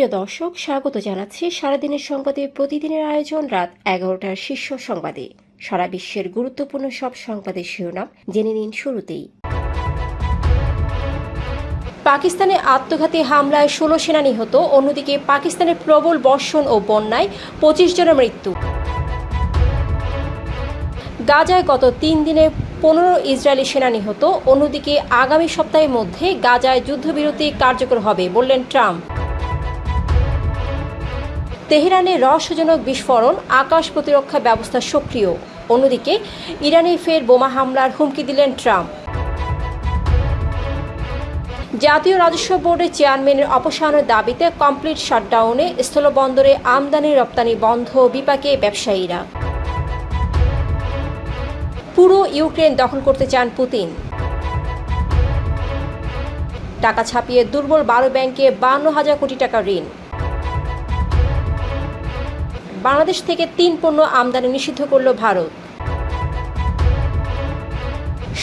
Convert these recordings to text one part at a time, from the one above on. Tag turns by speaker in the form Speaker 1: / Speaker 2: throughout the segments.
Speaker 1: প্রিয় দর্শক, স্বাগত জানাচ্ছি সারাদিনের সংবাদে। প্রতিদিনের আয়োজন রাত এগারোটার শীর্ষ সংবাদে। সারা বিশ্বের গুরুত্বপূর্ণ সব সংবাদের শিরোনাম জেনে নিন শুরুতেই। পাকিস্তানে আত্মঘাতী হামলায় ষোলো সেনা নিহত, অন্যদিকে পাকিস্তানের প্রবল বর্ষণ ও বন্যায় পঁচিশ জনের মৃত্যু। গাজায় গত তিন দিনে পনেরো ইসরায়েলি সেনা নিহত, অন্যদিকে আগামী সপ্তাহের মধ্যে গাজায় যুদ্ধবিরতি কার্যকর হবে বললেন ট্রাম্প। তেহরানে রহস্যজনক বিস্ফোরণ, আকাশ প্রতিরক্ষা ব্যবস্থা সক্রিয়। অন্যদিকে, ইরানে ফের বোমা হামলার হুমকি দিলেন ট্রাম্প। জাতীয় রাজস্ব বোর্ডের চেয়ারম্যানের অপসারণের দাবিতে কমপ্লিট শাটডাউনে স্থলবন্দরে আমদানি, রপ্তানি বন্ধ বিপাকে ব্যবসায়ীরা। পুরো ইউক্রেন দখল করতে চান পুতিন। টাকা ছাপিয়ে দুর্বল বারো ব্যাংকে বান্ন হাজার কোটি টাকা ঋণ। বাংলাদেশ থেকে তিন পণ্য আমদানি নিষিদ্ধ করল ভারত।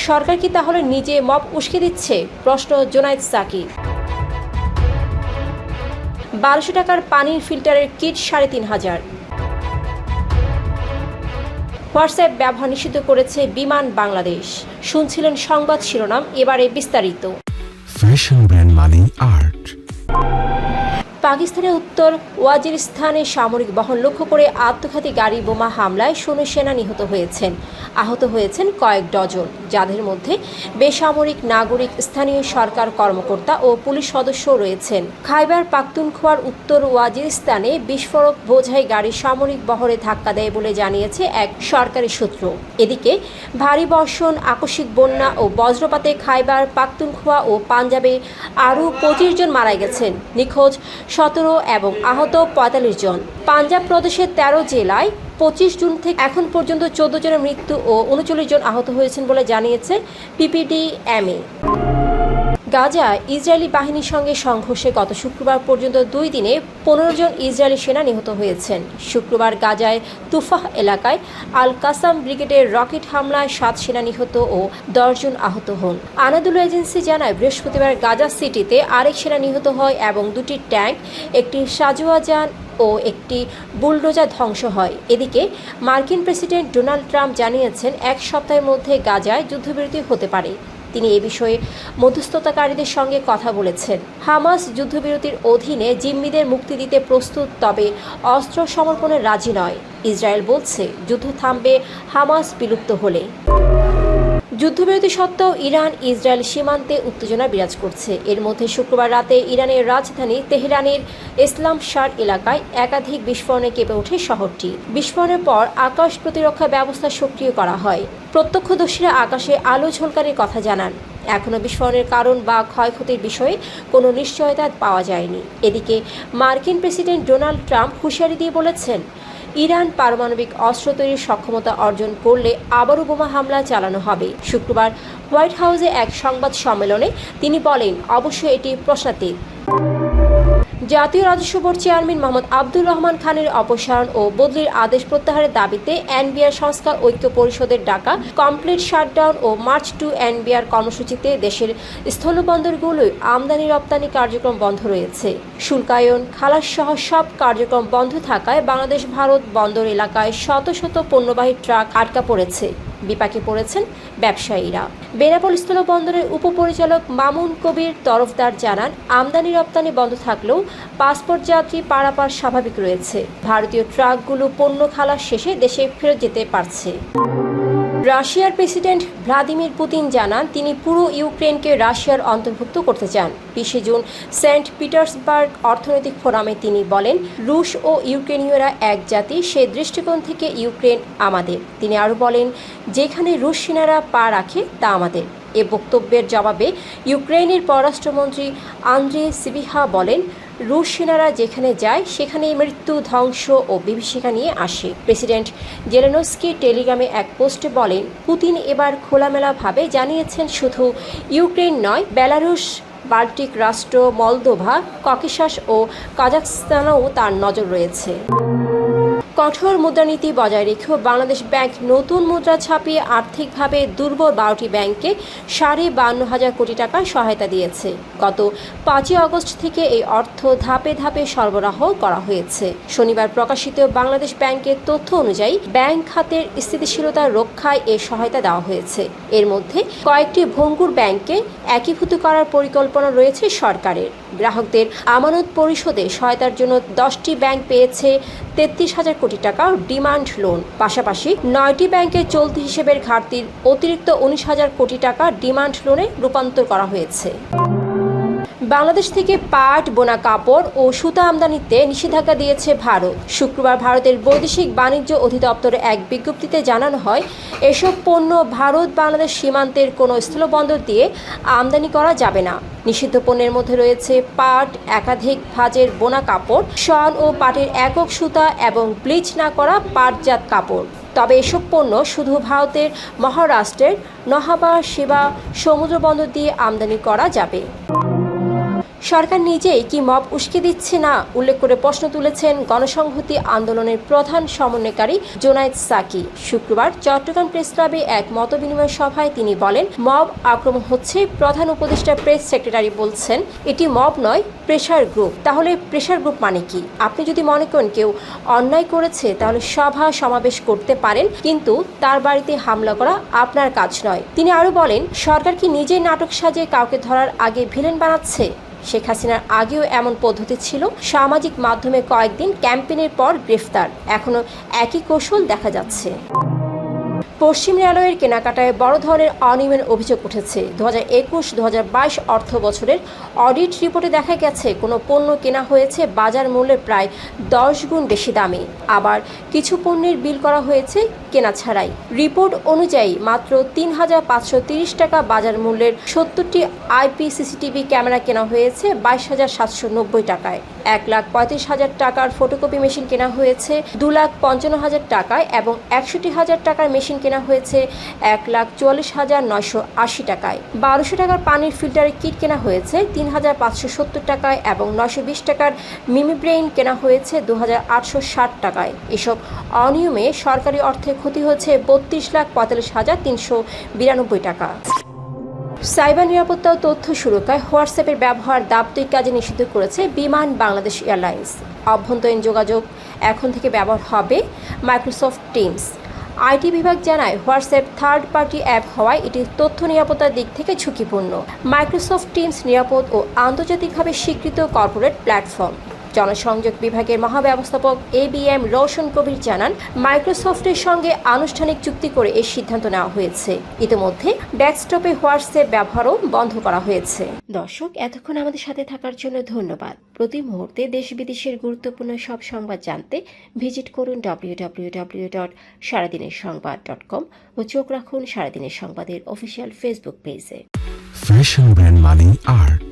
Speaker 1: সরকার কি তাহলে নিজে মব উস্কে দিচ্ছে? প্রশ্ন জোনায়েদ সাকি বারোশো টাকার পানির ফিল্টারের কিট সাড়ে তিন হাজার। হোয়াটসঅ্যাপ ব্যবহার নিষিদ্ধ করেছে বিমান বাংলাদেশ। শুনছিলেন সংবাদ শিরোনাম, এবারে বিস্তারিত।
Speaker 2: ফ্যাশন ব্র্যান্ড মানে আর্ট
Speaker 1: পাকিস্তানের উত্তর ওয়াজিরিস্তানে সামরিক বহন লক্ষ্য করে আত্মঘাতী গাড়ি বোমা হামলায় ষোলো সেনা নিহত হয়েছেন। আহত হয়েছেন কয়েক ডজন, যাদের মধ্যে বেসামরিক নাগরিক, স্থানীয় সরকার কর্মকর্তা ও পুলিশ সদস্য রয়েছেন। খাইবার পাখতুনখোয়ার উত্তর ওয়াজিরিস্তানে বিস্ফোরক বোঝাই গাড়ি সামরিক বহরে ধাক্কা দেয় বলে জানিয়েছে এক সরকারি সূত্র। এদিকে ভারী বর্ষণ, আকস্মিক বন্যা ও বজ্রপাতে খাইবার পাখতুনখোয়া ও পাঞ্জাবে আরও পঁচিশ জন মারা গেছেন। নিখোঁজ সতেরো এবং আহত পঁয়তাল্লিশ জন। পাঞ্জাব প্রদেশের তেরো জেলায় পঁচিশ জুন থেকে এখন পর্যন্ত চোদ্দ জনের মৃত্যু ও উনচল্লিশ জন আহত হয়েছেন বলে জানিয়েছে পিপিডিএমএ। গাজা ইসরায়েলি বাহিনীর সঙ্গে সংঘর্ষে গত শুক্রবার পর্যন্ত দুই দিনে পনেরো জন ইসরায়েলি সেনা নিহত হয়েছেন। শুক্রবার গাজায় তুফাহ এলাকায় আল কাসাম ব্রিগেডের রকেট হামলায় সাত সেনা নিহত ও দশজন আহত হন। আনাদুল এজেন্সি জানায়, বৃহস্পতিবার গাজা সিটিতে আরেক সেনা নিহত হয় এবং দুটি ট্যাঙ্ক, একটি সাজোয়া যান ও একটি বুলডোজার ধ্বংস হয়। এদিকে মার্কিন প্রেসিডেন্ট ডোনাল্ড ট্রাম্প জানিয়েছেন, এক সপ্তাহের মধ্যে গাজায় যুদ্ধবিরতি হতে পারে। তিনি এ বিষয়ে মধ্যস্থতাকারীদের সঙ্গে কথা বলেছেন। হামাস যুদ্ধবিরতির অধীনে জিম্মিদের মুক্তি দিতে প্রস্তুত, তবে অস্ত্র সমর্পণে রাজি নয়। ইসরায়েল বলছে, যুদ্ধ থামবে হামাস বিলুপ্ত হলে। যুদ্ধবিরতি সত্ত্বেও ইরান ইসরায়েল সীমান্তে উত্তেজনা বিরাজ করছে। এর মধ্যে শুক্রবার রাতে ইরানের রাজধানী তেহরানের ইসলাম শার এলাকায় একাধিক বিস্ফোরণে কেঁপে ওঠে শহরটি। বিস্ফোরণের পর আকাশ প্রতিরক্ষা ব্যবস্থা সক্রিয় করা হয়। প্রত্যক্ষদর্শীরা আকাশে আলো ঝলকানির কথা জানান। এখনও বিস্ফোরণের কারণ বা ক্ষয়ক্ষতির বিষয়ে কোনো নিশ্চয়তা পাওয়া যায়নি। এদিকে মার্কিন প্রেসিডেন্ট ডোনাল্ড ট্রাম্প হুঁশিয়ারি দিয়ে বলেছেন ইরান পারমাণবিক অস্ত্র তৈরির সক্ষমতা অর্জন করলে আবারও বোমা হামলা চালানো হবে। শুক্রবার হোয়াইট হাউসে এক সংবাদ সম্মেলনে তিনি বলেন, অবশ্যই এটি প্রশ্নাতীত। জাতীয় রাজস্ব বোর্ড চেয়ারম্যান মোহাম্মদ আব্দুর রহমান খানের অপসারণ ও বদলির আদেশ প্রত্যাহারের দাবিতে এনবিআর সংস্কার ঐক্য পরিষদের ডাকা কমপ্লিট শাটডাউন ও মার্চ টু এনবিআর কর্মসূচিতে দেশের স্থলবন্দরগুলোয় আমদানি রপ্তানি কার্যক্রম বন্ধ রয়েছে। শুল্কায়ন, খালাস সহ সব কার্যক্রম বন্ধ থাকায় বাংলাদেশ ভারত বন্দর এলাকায় শত শত পণ্যবাহী ট্রাক আটকা পড়েছে। বিপাকে পড়েছেন ব্যবসায়ীরা। বেনাপোল স্থলবন্দরের উপপরিচালক মামুন কবির তরফদার জানান, আমদানি রপ্তানি বন্ধ থাকলেও পাসপোর্ট যাত্রী পারাপার স্বাভাবিক রয়েছে। ভারতীয় ট্রাকগুলো পণ্য খালাস শেষে দেশে ফেরত যেতে পারছে। রাশিয়ার প্রেসিডেন্ট ভ্লাদিমির পুতিন জানান তিনি পুরো ইউক্রেনকে রাশিয়ার অন্তর্ভুক্ত করতে চান। বিশে জুন সেন্ট পিটার্সবার্গ অর্থনৈতিক ফোরামে তিনি বলেন, রুশ ও ইউক্রেনীয়রা এক জাতি, সে দৃষ্টিকোণ থেকে ইউক্রেন আমাদের। তিনি আরও বলেন, যেখানে রুশ সেনারা পা রাখে, তা আমাদের। এ বক্তব্যের জবাবে ইউক্রেনের পররাষ্ট্রমন্ত্রী আন্দ্রে সিবিহা বলেন রুশ সেনারা যেখানে যায়, সেখানেই মৃত্যু, ধ্বংস ও বিভীষিকা নিয়ে আসে। প্রেসিডেন্ট জেলেনস্কি টেলিগ্রামে এক পোস্টে বলেন, পুতিন এবার খোলামেলাভাবে জানিয়েছেন শুধু ইউক্রেন নয়, বেলারুশ, বাল্টিক রাষ্ট্র, মলদোভা, ককেশাস ও কাজাকস্তানেও তার নজর রয়েছে। কঠোর মুদ্রানীতি বজায় রেখেও বাংলাদেশ ব্যাংক নতুন মুদ্রা ছাপিয়ে আর্থিকভাবে দুর্বল বারোটি ব্যাংককে সাড়ে বান্ন হাজার কোটি টাকার সহায়তা দিয়েছে। গত পাঁচই আগস্ট থেকে এই অর্থ ধাপে ধাপে সরবরাহ করা হয়েছে। শনিবার প্রকাশিত বাংলাদেশ ব্যাংকের তথ্য অনুযায়ী, ব্যাংক খাতের স্থিতিশীলতা রক্ষায় এ সহায়তা দেওয়া হয়েছে। এর মধ্যে কয়েকটি ভঙ্গুর ব্যাংককে একীভূত করার পরিকল্পনা রয়েছে সরকারের। গ্রাহকদের আমানত পরিশোধে সহায়তার জন্য দশটি ব্যাংক পেয়েছে তেত্রিশ হাজার টাকা ডিমান্ড লোন। পাশাপাশি নয়টি ব্যাংকের চলতি হিসেবের ঘাটতির অতিরিক্ত উনিশ হাজার কোটি টাকা ডিমান্ড লোনে রূপান্তর করা হয়েছে। বাংলাদেশ থেকে পাট, বোনা কাপড় ও সুতা আমদানিতে নিষেধাজ্ঞা দিয়েছে ভারত। শুক্রবার ভারতের বৈদেশিক বাণিজ্য অধিদপ্তরে এক বিজ্ঞপ্তিতে জানানো হয়, এসব পণ্য ভারত বাংলাদেশ সীমান্তের কোনো স্থলবন্দর দিয়ে আমদানি করা যাবে না। নিষিদ্ধ পণ্যের মধ্যে রয়েছে পাট, একাধিক ভাজের বোনা কাপড় শন ও পাটের একক সুতা এবং ব্লিচ না করা পাটজাত কাপড়। তবে এসব পণ্য শুধু ভারতের মহারাষ্ট্রের নহাবা সেবা সমুদ্র বন্দর দিয়ে আমদানি করা যাবে। সরকার নিজেই কি মব উস্কে দিচ্ছে না? উল্লেখ করে প্রশ্ন তুলেছেন গণসংহতি আন্দোলনের প্রধান সমন্বয়কারী জোনায়েদ সাকি। শুক্রবার চট্টগ্রাম প্রেস ক্লাবে এক মতবিনিময় সভায় তিনি বলেন, মব আক্রমণ হচ্ছে প্রধান উপদেষ্টা প্রেস সেক্রেটারি বলছেন, এটি মব নয় প্রেশার গ্রুপ। তাহলে প্রেশার গ্রুপ মানে কি? আপনি যদি মনে করেন কেউ অন্যায় করেছে, তাহলে সভা সমাবেশ করতে পারেন, কিন্তু তার বাড়িতে হামলা করা আপনার কাজ নয়। তিনি আরও বলেন, সরকার কি নিজেই নাটক সাজিয়ে কাউকে ধরার আগে ভিলেন বানাচ্ছে? শেখ হাসিনার আগেও এমন পদ্ধতি ছিল। সামাজিক মাধ্যমে কয়েকদিন ক্যাম্পেনের পর গ্রেফতার। এখনও একই কৌশল দেখা যাচ্ছে। পশ্চিম রেলওয়ের কেনাকাটায় বড় ধরনের অনিয়মের অভিযোগ উঠেছে। দু হাজার একুশ, দু হাজার বাইশ অর্থ বছরের অডিট রিপোর্টে দেখা গেছে, কোনো পণ্য কেনা হয়েছে বাজার মূল্যের প্রায় দশ গুণ বেশি দামে। আবার কিছু পণ্যের বিল করা হয়েছে কেনা ছাড়াই। রিপোর্ট অনুযায়ী মাত্র তিন হাজার পাঁচশো তিরিশ টাকা বাজার মূল্যের সত্তরটি আইপি সিসিটিভি ক্যামেরা কেনা হয়েছে বাইশ হাজার সাতশো নব্বই টাকায়। এক লাখ পঁয়ত্রিশ হাজার টাকার ফটোকপি মেশিন কেনা হয়েছে দু লাখ পঞ্চান্ন হাজার টাকায় এবং একষট্টি হাজার টাকার মেশিন কেনা হয়েছে এক লাখ চুয়াল্লিশ হাজার নয়শো আশি টাকায়। বারোশো টাকার পানির ফিল্টারের কিট কেনা হয়েছে, তিন হাজার পাঁচশো সত্তর টাকায় এবং নয়শো বিশ টাকার মিমি ব্রেইন কেনা হয়েছে দু হাজার আটশো ষাট টাকায়। এসব অনিয়মে সরকারি অর্থে ক্ষতি হচ্ছে বত্রিশ লাখ পঁয়তাল্লিশ হাজার তিনশো বিরানব্বই টাকা। সাইবার নিরাপত্তা ও তথ্য সুরক্ষায় হোয়াটসঅ্যাপের ব্যবহার দাপ্তরিক কাজে নিষিদ্ধ করেছে বিমান বাংলাদেশ এয়ারলাইন্স। অভ্যন্তরীণ যোগাযোগ এখন থেকে ব্যবহার হবে মাইক্রোসফট টিমস। আইটি বিভাগ জানায়, হোয়াটসঅ্যাপ থার্ড পার্টি অ্যাপ হওয়ায় এটি তথ্য নিরাপত্তার দিক থেকে ঝুঁকিপূর্ণ। মাইক্রোসফট টিমস নিরাপদ ও আন্তর্জাতিকভাবে স্বীকৃত কর্পোরেট প্ল্যাটফর্ম। জনসংযোগ বিভাগের মহাব্যবস্থাপক A B M Roshan Kabir জানান মাইক্রোসফটের সঙ্গে আনুষ্ঠানিক চুক্তি করে এই সিদ্ধান্ত নেওয়া হয়েছে। ইতিমধ্যে ডেস্কটপে হোয়াটসঅ্যাপ ব্যবহারও বন্ধ করা হয়েছে। দর্শক এতক্ষণ আমাদের সাথে থাকার জন্য ধন্যবাদ। প্রতি মুহূর্তে দেশ বিদেশের গুরুত্বপূর্ণ সব সংবাদ জানতে ভিজিট করুন ডাব্লিউ ডাব্লিউ ডাব্লিউ ডট সারাদিনের সংবাদ ডট কম ও চোখ রাখুন সারাদিনের সংবাদের অফিসিয়াল ফেসবুক পেজে।
Speaker 2: Fashion brand money art.